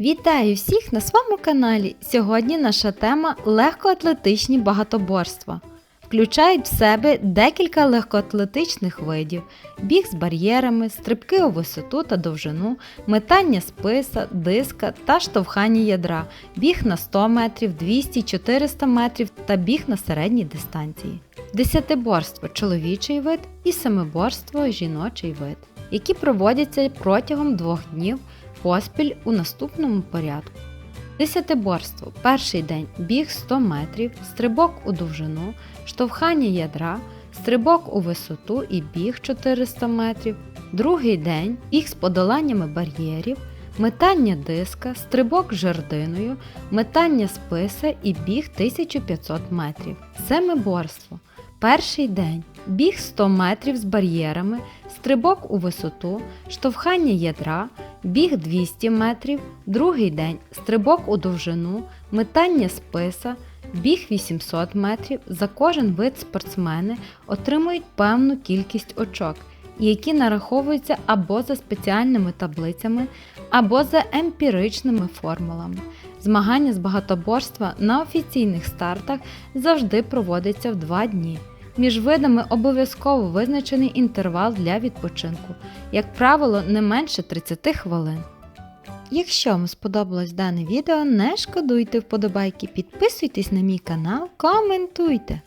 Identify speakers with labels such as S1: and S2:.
S1: Вітаю всіх на своєму каналі. Сьогодні наша тема легкоатлетичні багатоборства. Включають в себе декілька легкоатлетичних видів: біг з бар'єрами, стрибки у висоту та довжину, метання списа, диска та штовхання ядра, біг на 100 метрів, 200, 400 метрів та біг на середній дистанції. Десятиборство чоловічий вид і семиборство жіночий вид, які проводяться протягом двох днів поспіль у наступному порядку. Десятиборство. Перший день біг 100 метрів, стрибок у довжину, штовхання ядра, стрибок у висоту і біг 400 метрів. Другий день біг з подоланнями бар'єрів, метання диска, стрибок з жердиною, метання списа і біг 1500 метрів. Семиборство. Перший день біг 100 метрів з бар'єрами, стрибок у висоту, штовхання ядра, біг 200 метрів, другий день стрибок у довжину, метання списа, біг 800 метрів. За кожен вид спортсмени отримують певну кількість очок, які нараховуються або за спеціальними таблицями, або за емпіричними формулами. Змагання з багатоборства на офіційних стартах завжди проводиться в два дні. Між видами обов'язково визначений інтервал для відпочинку, як правило, не менше 30 хвилин. Якщо вам сподобалось дане відео, не шкодуйте вподобайки, підписуйтесь на мій канал, коментуйте.